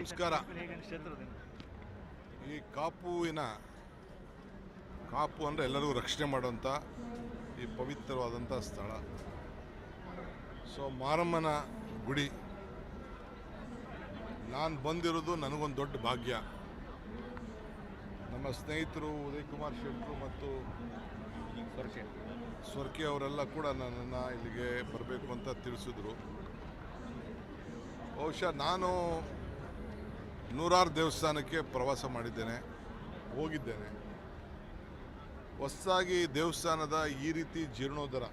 ನಮಸ್ಕಾರ ಈ ಕಾಪುವಿನ ಕಾಪು ಅಂದರೆ ಎಲ್ಲರಿಗೂ ರಕ್ಷಣೆ ಮಾಡುವಂಥ ಈ ಪವಿತ್ರವಾದಂಥ ಸ್ಥಳ. ಸೊ ಮಾರಮ್ಮನ ಗುಡಿ. ನಾನು ಬಂದಿರೋದು ನನಗೊಂದು ದೊಡ್ಡ ಭಾಗ್ಯ. ನಮ್ಮ ಸ್ನೇಹಿತರು ಉದಯ್ ಕುಮಾರ್ ಶೆಟ್ಟರು ಮತ್ತು ಸ್ವರ್ಕೆ ಸ್ವರ್ಕೆ ಅವರೆಲ್ಲ ಕೂಡ ನನ್ನನ್ನು ಇಲ್ಲಿಗೆ ಬರಬೇಕು ಅಂತ ತಿಳಿಸಿದ್ರು. ಬಹುಶಃ ನಾನು ನೂರಾರು ದೇವಸ್ಥಾನಕ್ಕೆ ಪ್ರವಾಸ ಮಾಡಿದ್ದೇನೆ, ಹೋಗಿದ್ದೇನೆ. ಹೊಸದಾಗಿ ದೇವಸ್ಥಾನದ ಈ ರೀತಿ ಜೀರ್ಣೋದ್ಧಾರ.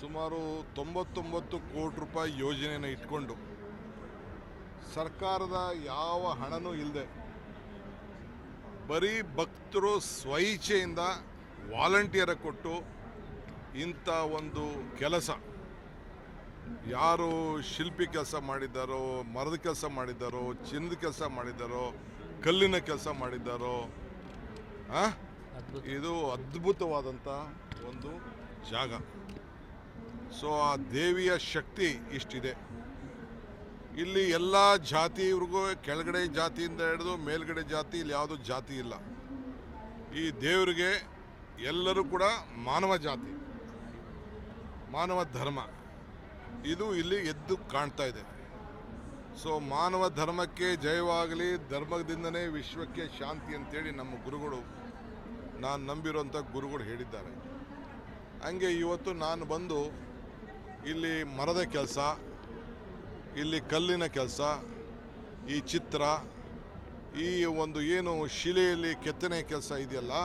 ಸುಮಾರು ತೊಂಬತ್ತೊಂಬತ್ತು ಕೋಟಿ ರೂಪಾಯಿ ಯೋಜನೆಯನ್ನು ಇಟ್ಕೊಂಡು, ಸರ್ಕಾರದ ಯಾವ ಹಣನೂ ಇಲ್ಲದೆ ಬರೀ ಭಕ್ತರು ಸ್ವಇಚ್ಛೆಯಿಂದ ವಾಲಂಟಿಯರ ಕೊಟ್ಟು ಇಂಥ ಒಂದು ಕೆಲಸ. ಯಾರು ಶಿಲ್ಪಿ ಕೆಲಸ ಮಾಡಿದ್ದಾರೋ ಮರದ ಕೆಲಸ ಮಾಡಿದ್ದಾರೋ ಚಿನ್ನದ ಕೆಲಸ ಮಾಡಿದ್ದಾರೋ ಕಲ್ಲಿನ ಕೆಲಸ ಮಾಡಿದ್ದಾರೋ? ಇದು ಅದ್ಭುತವಾದಂಥ ಒಂದು ಜಾಗ. ಸೊ ಆ ದೇವಿಯ ಶಕ್ತಿ ಇಷ್ಟಿದೆ. ಇಲ್ಲಿ ಎಲ್ಲ ಜಾತಿವ್ರಿಗೂ ಕೆಳಗಡೆ ಜಾತಿಯಿಂದ ಹಿಡಿದು ಮೇಲ್ಗಡೆ ಜಾತಿ ಇಲ್ಲಿ ಯಾವುದೂ ಜಾತಿ ಇಲ್ಲ. ಈ ದೇವರಿಗೆ ಎಲ್ಲರೂ ಕೂಡ ಮಾನವ ಜಾತಿ ಮಾನವ ಧರ್ಮ. ಇದು ಇಲ್ಲಿ ಎದ್ದು ಕಾಣ್ತಾ ಇದೆ. ಸೊ ಮಾನವ ಧರ್ಮಕ್ಕೆ ಜಯವಾಗಲಿ, ಧರ್ಮದಿಂದನೇ ವಿಶ್ವಕ್ಕೆ ಶಾಂತಿ ಅಂತೇಳಿ ನಮ್ಮ ಗುರುಗಳು, ನಾನು ನಂಬಿರುವಂಥ ಗುರುಗಳು ಹೇಳಿದ್ದಾರೆ. ಹಂಗೆ ಇವತ್ತು ನಾನು ಬಂದು ಇಲ್ಲಿ ಮರದ ಕೆಲಸ, ಇಲ್ಲಿ ಕಲ್ಲಿನ ಕೆಲಸ, ಈ ಚಿತ್ರ, ಈ ಒಂದು ಏನು ಶಿಲೆಯಲ್ಲಿ ಕೆತ್ತನೆ ಕೆಲಸ ಇದೆಯಲ್ಲ,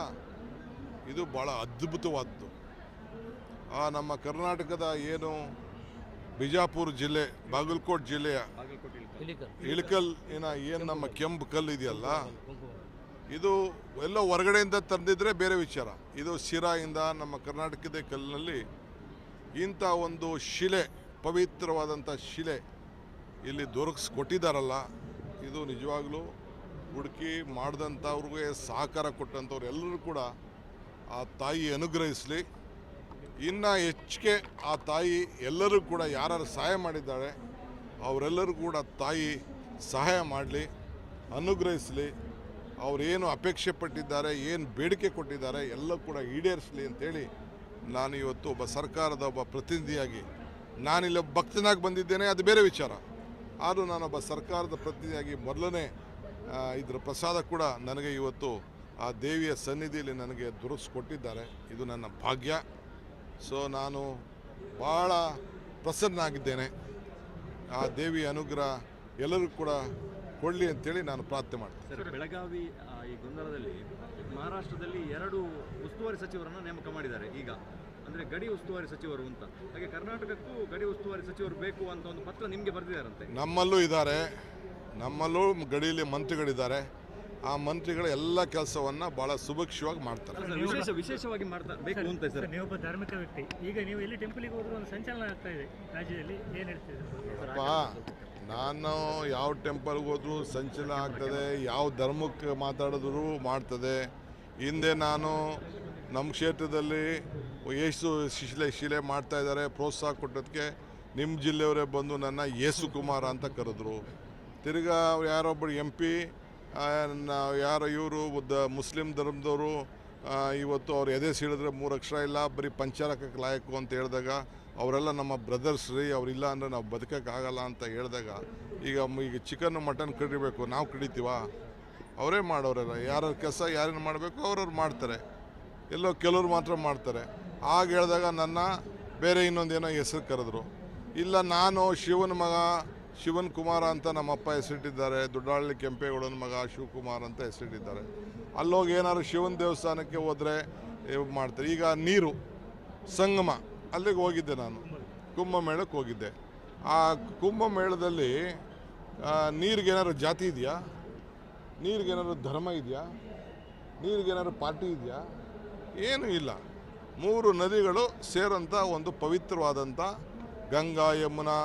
ಇದು ಭಾಳ ಅದ್ಭುತವಾದ್ದು. ಆ ನಮ್ಮ ಕರ್ನಾಟಕದ ಏನು ಬಿಜಾಪುರ ಜಿಲ್ಲೆ, ಬಾಗಲಕೋಟ್ ಜಿಲ್ಲೆಯ ಇಳಕಲ್ ಏನ, ಏನು ನಮ್ಮ ಕೆಂಪು ಕಲ್ಲು ಇದೆಯಲ್ಲ? ಇದು ಎಲ್ಲ ಹೊರಗಡೆಯಿಂದ ತಂದಿದ್ರೆ ಬೇರೆ ವಿಚಾರ. ಇದು ಶಿರಾಯಿಂದ ನಮ್ಮ ಕರ್ನಾಟಕದ ಕಲ್ಲಿನಲ್ಲಿ ಇಂಥ ಒಂದು ಶಿಲೆ, ಪವಿತ್ರವಾದಂಥ ಶಿಲೆ ಇಲ್ಲಿ ದೊರಕಿಸ್ಕೊಟ್ಟಿದ್ದಾರಲ್ಲ ಇದು ನಿಜವಾಗ್ಲೂ ಹುಡುಕಿ ಮಾಡಿದಂಥವ್ರಿಗೆ ಸಹಕಾರ ಕೊಟ್ಟಂಥವ್ರು ಎಲ್ಲರೂ ಕೂಡ ಆ ತಾಯಿ ಅನುಗ್ರಹಿಸಲಿ. ಇನ್ನು ಹೆಚ್ಚಿಗೆ ಆ ತಾಯಿ ಎಲ್ಲರೂ ಕೂಡ ಯಾರು ಸಹಾಯ ಮಾಡಿದ್ದಾಳೆ ಅವರೆಲ್ಲರೂ ಕೂಡ ತಾಯಿ ಸಹಾಯ ಮಾಡಲಿ, ಅನುಗ್ರಹಿಸಲಿ, ಅವರೇನು ಅಪೇಕ್ಷೆ ಪಟ್ಟಿದ್ದಾರೆ, ಏನು ಬೇಡಿಕೆ ಕೊಟ್ಟಿದ್ದಾರೆ ಎಲ್ಲ ಕೂಡ ಈಡೇರಿಸಲಿ ಅಂತೇಳಿ ನಾನು ಇವತ್ತು ಒಬ್ಬ ಸರ್ಕಾರದ ಒಬ್ಬ ಪ್ರತಿನಿಧಿಯಾಗಿ, ನಾನಿಲ್ಲ ಭಕ್ತನಾಗಿ ಬಂದಿದ್ದೇನೆ, ಅದು ಬೇರೆ ವಿಚಾರ. ಆದರೂ ನಾನೊಬ್ಬ ಸರ್ಕಾರದ ಪ್ರತಿನಿಧಿಯಾಗಿ ಮೊದಲನೇ ಇದರ ಪ್ರಸಾದ ಕೂಡ ನನಗೆ ಇವತ್ತು ಆ ದೇವಿಯ ಸನ್ನಿಧಿಯಲ್ಲಿ ನನಗೆ ದೊರಕಿಸ್ಕೊಟ್ಟಿದ್ದಾರೆ ಇದು ನನ್ನ ಭಾಗ್ಯ. ಸೊ ನಾನು ಭಾಳ ಪ್ರಸನ್ನನಾಗಿದ್ದೇನೆ. ಆ ದೇವಿ ಅನುಗ್ರಹ ಎಲ್ಲರೂ ಕೂಡ ಕೊಡಲಿ ಅಂತೇಳಿ ನಾನು ಪ್ರಾರ್ಥನೆ ಮಾಡ್ತೀನಿ. ಸರ್ ಬೆಳಗಾವಿ ಈ ಗೊಂದಲದಲ್ಲಿ ಮಹಾರಾಷ್ಟ್ರದಲ್ಲಿ ಎರಡು ಉಸ್ತುವಾರಿ ಸಚಿವರನ್ನು ನೇಮಕ ಮಾಡಿದ್ದಾರೆ ಈಗ. ಅಂದರೆ ಗಡಿ ಉಸ್ತುವಾರಿ ಸಚಿವರು ಅಂತ. ಹಾಗೆ ಕರ್ನಾಟಕಕ್ಕೂ ಗಡಿ ಉಸ್ತುವಾರಿ ಸಚಿವರು ಬೇಕು ಅಂತ ಒಂದು ಪತ್ರ ನಿಮಗೆ ಬರೆದಿದ್ದಾರಂತೆ. ನಮ್ಮಲ್ಲೂ ಇದ್ದಾರೆ. ನಮ್ಮಲ್ಲೂ ಗಡಿಯಲ್ಲಿ ಮಂತ್ರಿಗಳಿದ್ದಾರೆ. ಆ ಮಂತ್ರಿಗಳ ಎಲ್ಲ ಕೆಲಸವನ್ನು ಭಾಳ ಸುಭಿಕ್ಷವಾಗಿ ಮಾಡ್ತಾರೆ. ವಿಶೇಷ ವಿಶೇಷವಾಗಿ ಮಾಡ್ತಾ ಬೇಕು ಅಂತ ಸರ್. ಸರ್ ನೀವೊಬ್ಬ ಧಾರ್ಮಿಕ ವ್ಯಕ್ತಿ. ಈಗ ನೀವು ಎಲ್ಲಿ ಟೆಂಪಲಿಗೆ ಹೋದ್ರೂ ಒಂದು ಸಂಚಲನ ಆಗ್ತಾ ಇದೆ. ರಾಜ್ಯದಲ್ಲಿ ಏನು ಹೇಳ್ತೀರಿ ನಾನು ಯಾವ ಟೆಂಪಲ್ಗೆ ಹೋದ್ರೂ ಸಂಚಲನ ಆಗ್ತದೆ ಯಾವ ಧರ್ಮಕ್ಕೆ ಮಾತಾಡಿದ್ರು ಮಾಡ್ತದೆ. ಹಿಂದೆ ನಾನು ನಮ್ಮ ಕ್ಷೇತ್ರದಲ್ಲಿ ಯೇಸು ಶಿಲೆ ಶಿಲೆ ಮಾಡ್ತಾ ಇದ್ದಾರೆ ಪ್ರೋತ್ಸಾಹ ಕೊಟ್ಟದಕ್ಕೆ ನಿಮ್ಮ ಜಿಲ್ಲೆಯವರೇ ಬಂದು ನನ್ನ ಯೇಸು ಕುಮಾರ ಅಂತ ಕರೆದ್ರು. ತಿರ್ಗಾ ಯಾರೊಬ್ಬರು ಎಂ ಪಿ ಯಾರೋ ಇವರು ಮುಸ್ಲಿಂ ಧರ್ಮದವರು ಇವತ್ತು ಅವ್ರು ಎದೆ ಸೀಳಿದ್ರೆ ಮೂರು ಅಕ್ಷರ ಇಲ್ಲ, ಬರೀ ಪಂಚಾರಕಕ್ಕೆ ಲಾಯಕು ಅಂತ ಹೇಳಿದಾಗ ಅವರೆಲ್ಲ ನಮ್ಮ ಬ್ರದರ್ಸ್ ರೀ ಅವರಿಲ್ಲ ಅಂದರೆ ನಾವು ಬದುಕೋಕ್ಕಾಗಲ್ಲ ಅಂತ ಹೇಳಿದಾಗ, ಈಗ ಈಗ ಚಿಕನ್, ಮಟನ್ ಕಡಿಬೇಕು, ನಾವು ಕಡಿತೀವ? ಅವರೇ ಮಾಡೋರಲ್ಲ ಯಾರ ಕೆಲಸ ಯಾರೇನು ಮಾಡಬೇಕು ಅವ್ರವ್ರು ಮಾಡ್ತಾರೆ. ಎಲ್ಲೋ ಕೆಲವ್ರು ಮಾತ್ರ ಮಾಡ್ತಾರೆ. ಆಗ ಹೇಳಿದಾಗ ನನ್ನ ಬೇರೆ ಇನ್ನೊಂದೇನೋ ಹೆಸರು ಕರೆದ್ರು. ಇಲ್ಲ, ನಾನು ಶಿವನ ಮಗ ಶಿವನ್ ಕುಮಾರ ಅಂತ ನಮ್ಮಪ್ಪ ಹೆಸರಿಟ್ಟಿದ್ದಾರೆ. ದೊಡ್ಡಹಳ್ಳಿ ಕೆಂಪೇಗೌಡನ ಮಗ ಶಿವಕುಮಾರ್ ಅಂತ ಹೆಸರಿಟ್ಟಿದ್ದಾರೆ. ಅಲ್ಲೋಗಿ ಏನಾದ್ರು ಶಿವನ ದೇವಸ್ಥಾನಕ್ಕೆ ಹೋದರೆ ಮಾಡ್ತಾರೆ. ಈಗ ನೀರು, ಸಂಗಮ, ಅಲ್ಲಿಗೆ ಹೋಗಿದ್ದೆ ನಾನು. ಕುಂಭಮೇಳಕ್ಕೆ ಹೋಗಿದ್ದೆ. ಆ ಕುಂಭಮೇಳದಲ್ಲಿ ನೀರಿಗೇನಾದ್ರು ಜಾತಿ ಇದೆಯಾ? ನೀರಿಗೇನಾದ್ರು ಧರ್ಮ ಇದೆಯಾ? ನೀರಿಗೇನಾದ್ರು ಪಾರ್ಟಿ ಇದೆಯಾ? ಏನೂ ಇಲ್ಲ. ಮೂರು ನದಿಗಳು ಸೇರೋಂಥ ಒಂದು ಪವಿತ್ರವಾದಂಥ ಗಂಗಾ, ಯಮುನಾ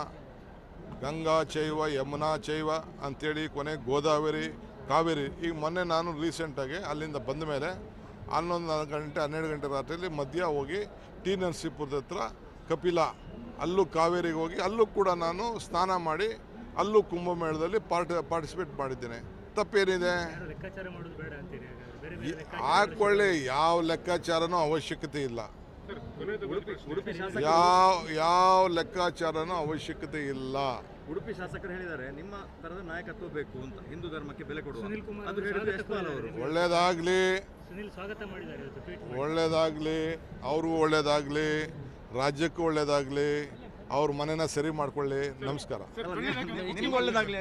ಗಂಗಾ ಚೈವ ಯಮುನಾ ಚೈವ ಅಂಥೇಳಿ ಕೊನೆ ಗೋದಾವರಿ ಕಾವೇರಿ. ಈಗ ಮೊನ್ನೆ ನಾನು ರೀಸೆಂಟಾಗಿ ಅಲ್ಲಿಂದ ಬಂದ ಮೇಲೆ ಹನ್ನೊಂದು ನಾಲ್ಕು ಗಂಟೆ ಹನ್ನೆರಡು ಗಂಟೆ ರಾತ್ರಿಯಲ್ಲಿ ಮಧ್ಯ ಹೋಗಿ ಟಿ ನರಸೀಪುರದ ಹತ್ರ ಕಪಿಲ ಅಲ್ಲೂ ಕಾವೇರಿಗೆ ಹೋಗಿ ಅಲ್ಲೂ ಕೂಡ ನಾನು ಸ್ನಾನ ಮಾಡಿ ಅಲ್ಲೂ ಕುಂಭಮೇಳದಲ್ಲಿ ಪಾರ್ಟಿ ಪಾರ್ಟಿಸಿಪೇಟ್ ಮಾಡಿದ್ದೇನೆ. ತಪ್ಪೇನಿದೆ? ಹಾಕೊಳ್ಳಿ ಯಾವ ಲೆಕ್ಕಾಚಾರನೂ ಅವಶ್ಯಕತೆ ಇಲ್ಲ. ಯಾವ ಯಾವ ಲೆಕ್ಕಾಚಾರನೂ ಅವಶ್ಯಕತೆ ಇಲ್ಲ. ಉಡುಪಿ ಶಾಸಕರು ಹೇಳಿದ್ದಾರೆ ನಿಮ್ಮ ತರದ ನಾಯಕತ್ವ ಬೇಕು ಅಂತ ಹಿಂದೂ ಧರ್ಮಕ್ಕೆ ಬೆಲೆ ಕೊಡುವ. ಸುನಿಲ್ ಕುಮಾರ್ ಅದು ಅವರು ಹೇಳಿದ್ರು ಯಶ್ಪಾಲ್ ಅವರು. ಒಳ್ಳೇದಾಗಲಿ. ಸುನಿಲ್ ಸ್ವಾಗತ ಮಾಡಿದ್ದಾರೆ ಒಳ್ಳೇದಾಗ್ಲಿ. ಅವ್ರಿಗೂ ಒಳ್ಳೇದಾಗಲಿ. ರಾಜ್ಯಕ್ಕೂ ಒಳ್ಳೇದಾಗಲಿ. ಅವ್ರ ಮನೇನ ಸರಿ ಮಾಡ್ಕೊಳ್ಳಿ. ನಮಸ್ಕಾರ. ನಿಮ್ಗೆ ಒಳ್ಳೇದಾಗ್ಲಿ